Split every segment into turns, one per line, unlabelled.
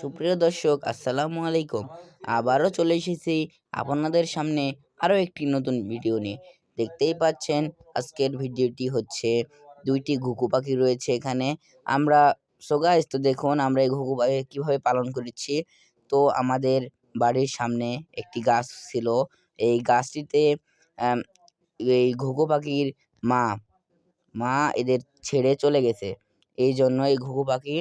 সুপ্রিয় দর্শক, আসসালামু আলাইকুম। আবারও চলে এসেছি আপনাদের সামনে আরও একটি নতুন ভিডিও নিয়ে। দেখতেই পাচ্ছেন, আজকের ভিডিওটি হচ্ছে দুইটি ঘুঘু পাখি রয়েছে এখানে। আমরা সোগাইস তো দেখুন, আমরা এই ঘুঘু পাখি কীভাবে পালন করেছি। তো আমাদের বাড়ির সামনে একটি গাছ ছিল। এই গাছটিতে এই ঘুঘু পাখির মা মা এদের ছেড়ে চলে গেছে। এই জন্য এই ঘুঘু পাখি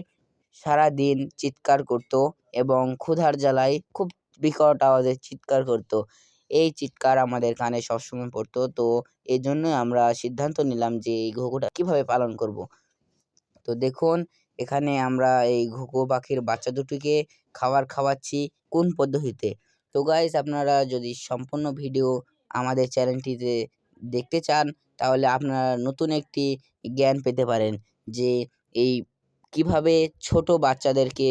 সারাদিন চিৎকার করত এবং ক্ষুধার জ্বালায় খুব বিকট আওয়াজে চিৎকার করত। এই চিৎকার আমাদের কানে সবসময় পড়তো। তো এই জন্যই আমরা সিদ্ধান্ত নিলাম যে এই ঘুঘুটা কীভাবে পালন করব। তো দেখুন, এখানে আমরা এই ঘুঘু পাখির বাচ্চা দুটিকে খাবার খাওয়াচ্ছি কোন পদ্ধতিতে? তো গাইজ আপনারা যদি সম্পূর্ণ ভিডিও আমাদের চ্যানেলটিতে দেখতে চান, তাহলে আপনারা নতুন একটি জ্ঞান পেতে পারেন যে এই কীভাবে ছোট বাচ্চাদেরকে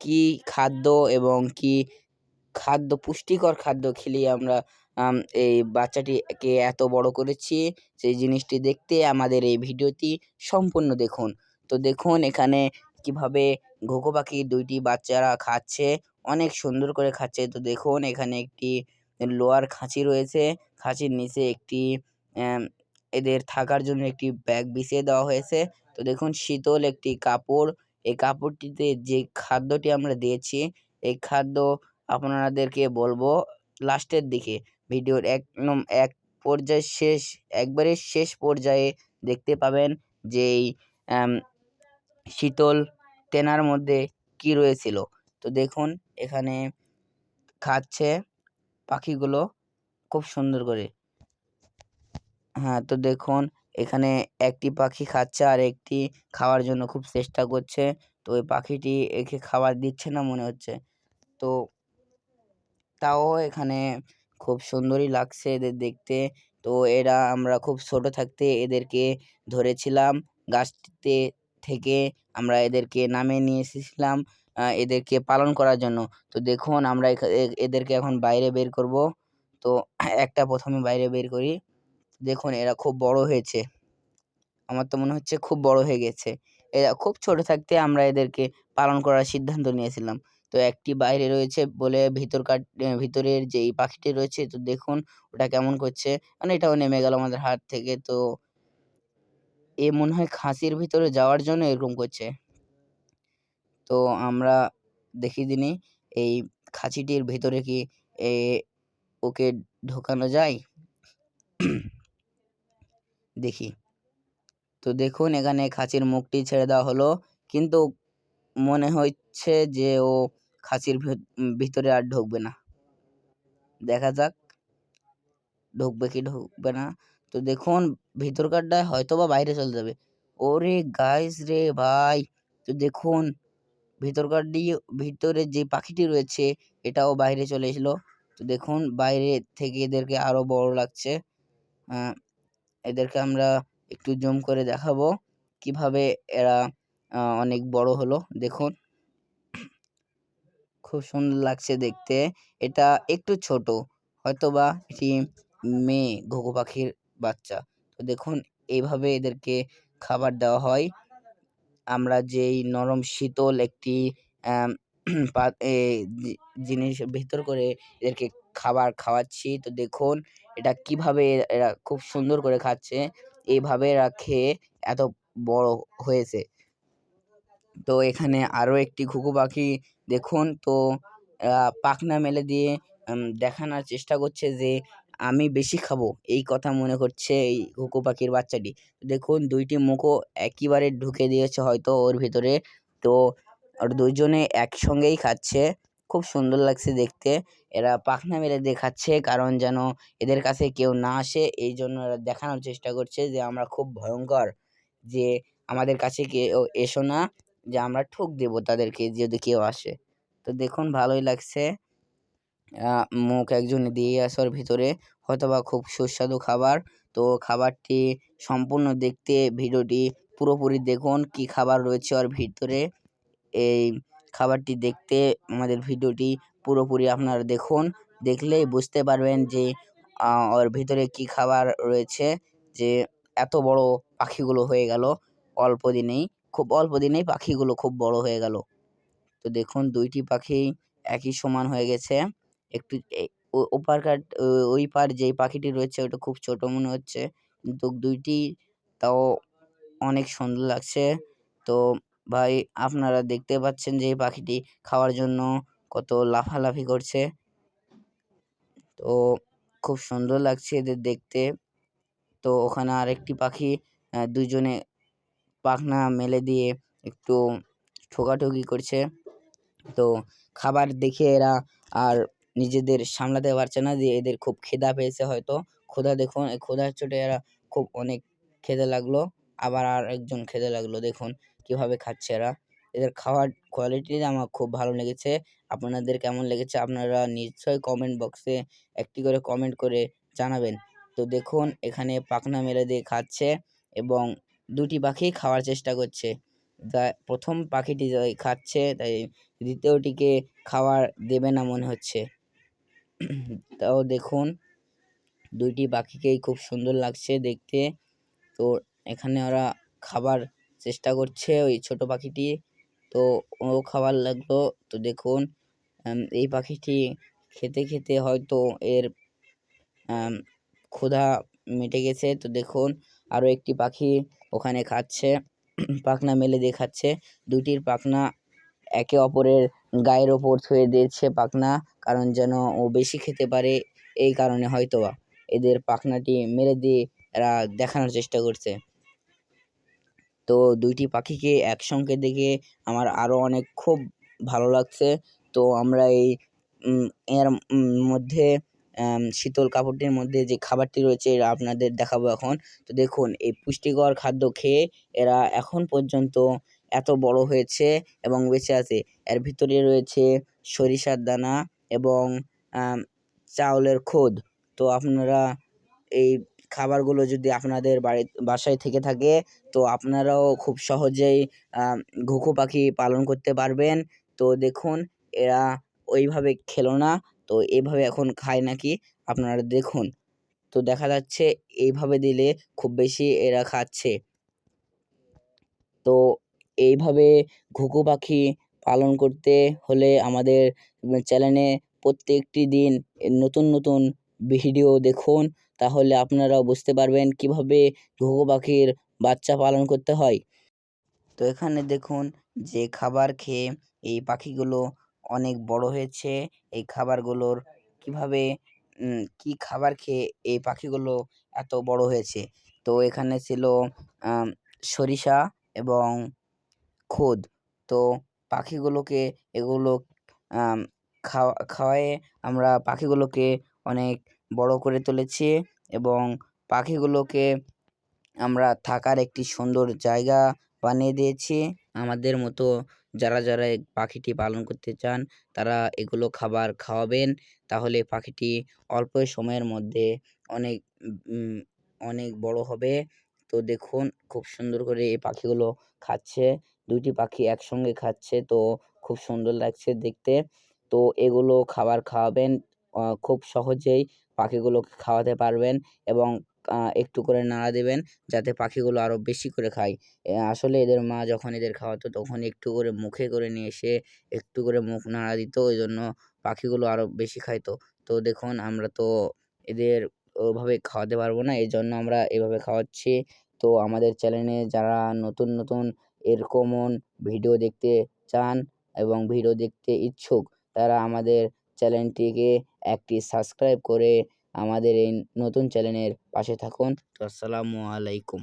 কি খাদ্য এবং কি খাদ্য, পুষ্টিকর খাদ্য খেলিয়ে আমরা এই বাচ্চাটিকে এত বড় করেছি, সেই জিনিসটি দেখতে আমাদের এই ভিডিওটি সম্পূর্ণ দেখুন। তো দেখুন এখানে কীভাবে ঘুঘু পাখি দুইটি বাচ্চারা খাচ্ছে, অনেক সুন্দর করে খাচ্ছে। তো দেখুন এখানে একটি লোহার খাঁচি রয়েছে, খাঁচির নিচে একটি এদের থাকার জন্য একটি ব্যাগ বিছিয়ে দেওয়া হয়েছে। তো দেখুন, শীতল একটি কাপড়। এই কাপড়টিতে যে খাদ্যটি আমরা দিয়েছি, এই খাদ্য আপনাদেরকে বলব লাস্টের দিকে। ভিডিওর একদম এক পর্যায়ে শেষ, একবারে শেষ পর্যায়ে দেখতে পাবেন যে এই শীতল তেনার মধ্যে কি রয়েছিল। তো দেখুন, এখানে খাচ্ছে পাখিগুলো খুব সুন্দর করে। হ্যাঁ তো দেখুন, এখানে একটি পাখি খাচ্ছে আর একটি খাওয়ার জন্য খুব চেষ্টা করছে। তো ওই পাখিটি একে খাবার দিচ্ছে না মনে হচ্ছে। তো তাও এখানে খুব সুন্দরই লাগছে এদের দেখতে। তো এরা আমরা খুব ছোট থাকতে এদেরকে ধরেছিলাম। গাছটিতে থেকে আমরা এদেরকে নামিয়ে নিয়ে এসেছিলাম এদেরকে পালন করার জন্য। তো দেখুন, আমরা এদেরকে এখন বাইরে বের করব। তো একটা প্রথমে বাইরে বের করি। দেখুন, এরা খুব বড় হয়েছে। আমার তো মনে হচ্ছে খুব বড় হয়ে গেছে। এরা খুব ছোট থাকতে আমরা এদেরকে পালন করার সিদ্ধান্ত নিয়েছিলাম। তো একটি বাইরে রয়েছে বলে ভিতরকার ভিতরের যে এই পাখিটি রয়েছে, তো দেখুন ওটা কেমন করছে। মানে এটাও নেমে গেল আমাদের হাত থেকে, তো এ মনে হয় খাঁচির ভিতরে যাওয়ার জন্য এরকম করছে। তো আমরা দেখি দিনই এই খাঁচিটির ভিতরে কি এ, ওকে ঢোকানো যায়? দেখি। তো দেখুন, এখানে খাঁচির মুখটি ছেড়ে দেওয়া হলো। কিন্তু মনে হচ্ছে যে ও খাঁচির ভেত- ভিতরে আর ঢুকবে না। দেখা যাক, ঢুকবে কি ঢুকবে না। তো দেখুন ভিতরকারটায় হয়তো বা বাইরে চলে যাবে। ওরে গাইস রে ভাই! তো দেখুন, ভিতরকারটি, ভিতরে যে পাখিটি রয়েছে, এটাও বাইরে চলে এসলো। তো দেখুন, বাইরে থেকে এদেরকে আরও বড় লাগছে। এদেরকে আমরা একটু জুম করে দেখাবো কীভাবে এরা অনেক বড় হলো। দেখুন। খুব সুন্দর লাগছে দেখতে। এটা একটু ছোট, হয়তোবা এটি মেয়ে, ঘুঘু পাখির বাচ্চা। তো দেখুন, এইভাবে এদেরকে খাবার দেওয়া হয়। আমরা যেই নরম শীতল একটি জিনিস ভিতর করে এদেরকে খাবার খাওয়াচ্ছি। তো দেখুন এটা কীভাবে এরা খুব সুন্দর করে খাচ্ছে এইভাবে এরা খেয়ে এত বড় হয়েছে। তো এখানে আরও একটি ঘুঘু পাখি দেখুন, তো পাখনা মেলে দিয়ে দেখানোর চেষ্টা করছে যে আমি বেশি খাব। এই কথা মনে করছে এই ঘুঘু পাখির বাচ্চাটি। দেখুন, দুইটি মুখও একেবারে ঢুকে দিয়েছে হয়তো ওর ভিতরে। তো ওর দুইজনে একসঙ্গেই খাচ্ছে। খুব সুন্দর লাগছে দেখতে। এরা পাখনা মেলে দেখাচ্ছে কারণ যেন এদের কাছে কেউ না আসে। এই জন্য এরা দেখানোর চেষ্টা করছে যে আমরা খুব ভয়ঙ্কর যে আমাদের কাছে কেউ এসো না, যে আমরা ঠুক দেবো তাদেরকে যদি কেউ আসে। তো দেখুন ভালোই লাগছে। মুখ একজন দিয়ে আসে ওর ভিতরে, হয়তোবা খুব সুস্বাদু খাবার। তো খাবারটি সম্পূর্ণ দেখতে, ভিডিওটি পুরোপুরি দেখুন কি খাবার রয়েছে ওর ভিতরে। এই খাবারটি দেখতে আমাদের ভিডিওটি পুরোপুরি আপনারা দেখুন। দেখলেই বুঝতে পারবেন যে ওর ভিতরে কি খাবার রয়েছে, যে এত বড় পাখিগুলো হয়ে গেল। অল্প দিনেই, খুব অল্প দিনেই পাখিগুলো খুব বড় হয়ে গেল। তো দেখুন, দুইটি পাখি একই সমান হয়ে গেছে। একটু ওপারকার ওই পার যেই পাখিটি রয়েছে, ওটা খুব ছোট মনে হচ্ছে। কিন্তু দুইটি তাও অনেক সুন্দর লাগছে। তো ভাই আপনারা দেখতে পাচ্ছেন যে পাখিটি খাওয়ার জন্য কত লাফালাফি করছে। তো খুব সুন্দর লাগছে এদের দেখতে। তো ওখানে আরেকটি পাখি দুজনে পাখনা মেলে দিয়ে একটু ঠোকাঠুকি করছে। তো খাবার দেখে এরা আর নিজেদের সামলাতে পারছে না যে এদের খুব খিদা পেয়েছে হয়তো। ক্ষুধা দেখুন ক্ষুধার চোটে এরা খুব অনেক খেতে লাগল। আবার আর একজন খেতে লাগল, দেখুন। কীভাবে খাচ্ছে এরা? এদের খাওয়ার কোয়ালিটি আমার খুব ভালো লেগেছে। আপনাদের কেমন লেগেছে আপনারা নিশ্চয়ই কমেন্ট বক্সে একটি করে কমেন্ট করে জানাবেন। তো দেখুন, এখানে পাখনা মেলে দিয়ে খাচ্ছে এবং দুটি পাখি খাওয়ার চেষ্টা করছে। প্রথম পাখিটি খাচ্ছে, তাই দ্বিতীয়টিকে খাবার দেবে না মনে হচ্ছে। তাও দেখুন, দুইটি পাখিকেই খুব সুন্দর লাগছে দেখতে। তো এখানে ওরা খাবার চেষ্টা করছে ওই ছোট পাখিটি। তো ও খাবার লাগল। তো দেখুন এই পাখিটি খেতে খেতে হয়তো এর ক্ষুধা মিটে গেছে। তো দেখুন আরও একটি পাখি ওখানে খাচ্ছে, পাখনা মেলে দিয়ে খাচ্ছে দুটির পাখনা একে অপরের গায়ের ওপর ছুঁয়ে দিয়েছে পাখনা, কারণ যেন ও বেশি খেতে পারে, এই কারণে হয়তোবা। এদের পাখনাটি মেরে দিয়ে এরা দেখানোর চেষ্টা করছে। তো দুইটি পাখিকে একসঙ্গে দেখে আমার আরও অনেক খুব ভালো লাগছে। তো আমরা এই এর মধ্যে শীতল কাপড়টির মধ্যে যে খাবারটি রয়েছে এরা আপনাদের দেখাবো এখন। তো দেখুন, এই পুষ্টিকর খাদ্য খেয়ে এরা এখন পর্যন্ত এত বড় হয়েছে এবং বেঁচে আছে। এর ভিতরে রয়েছে সরিষার দানা এবং চাউলের খোদ। তো আপনারা এই খাবারগুলো যদি আপনাদের বাড়ি, বাসায় থেকে থাকে, তো আপনারাও খুব সহজেই ঘুঘু পাখি পালন করতে পারবেন। তো দেখুন, এরা ওইভাবে খেলো না, তো এইভাবে এখন খায় নাকি? আপনারা দেখুন। তো দেখা যাচ্ছে, এইভাবে দিলে খুব বেশি এরা খাচ্ছে। তো এইভাবে ঘুঘু পাখি পালন করতে হলে আমাদের চ্যানেলে প্রত্যেকটি দিন নতুন নতুন ভিডিও দেখুন, তাহলে আপনারাও বুঝতে পারবেন কীভাবে ঘুঘু পাখির বাচ্চা পালন করতে হয়। তো এখানে দেখুন, যে খাবার খেয়ে এই পাখিগুলো অনেক বড় হয়েছে, এই খাবারগুলোর কীভাবে কি খাবার খেয়ে এই পাখিগুলো এত বড় হয়েছে। তো এখানে ছিল সরিষা এবং খোদ। তো পাখিগুলোকে এগুলো খাওয়া, খাওয়ায়ে আমরা পাখিগুলোকে অনেক বড় করে তুলেছি এবং পাখিগুলোকে আমরা থাকার একটি সুন্দর জায়গা বানিয়ে দিয়েছি। আমাদের মতো যারা যারা এই পাখিটি পালন করতে চান, তারা এগুলো খাবার খাওয়াবেন। তাহলে পাখিটি অল্প সময়ের মধ্যে অনেক অনেক বড় হবে। তো দেখুন, খুব সুন্দর করে এই পাখিগুলো খাচ্ছে। দুটি পাখি একসঙ্গে খাচ্ছে, তো খুব সুন্দর লাগছে দেখতে। তো এগুলো খাবার খাওয়াবেন। খুব সহজেই পাখিগুলোকে খাওয়াতে পারবেন এবং একটু করে নাড়া দেবেন যাতে পাখিগুলো আরও বেশি করে খায়। আসলে এদের মা যখন এদের খাওয়াতো তখন একটু করে মুখে করে নিয়ে এসে একটু করে মুখ নাড়া দিত ওই জন্য পাখিগুলো আরও বেশি খাইতো। তো দেখুন, আমরা তো এদের ওভাবে খাওয়াতে পারব না এই জন্য আমরা এভাবে খাওয়াচ্ছি। তো আমাদের চ্যানেলে যারা নতুন নতুন এরকমন ভিডিও দেখতে চান এবং ভিডিও দেখতে ইচ্ছুক, তারা আমাদের চ্যানেলটিকে একটি সাবস্ক্রাইব করে আমাদের এই নতুন চ্যানেলের পাশে থাকুন। আসসালামু আলাইকুম।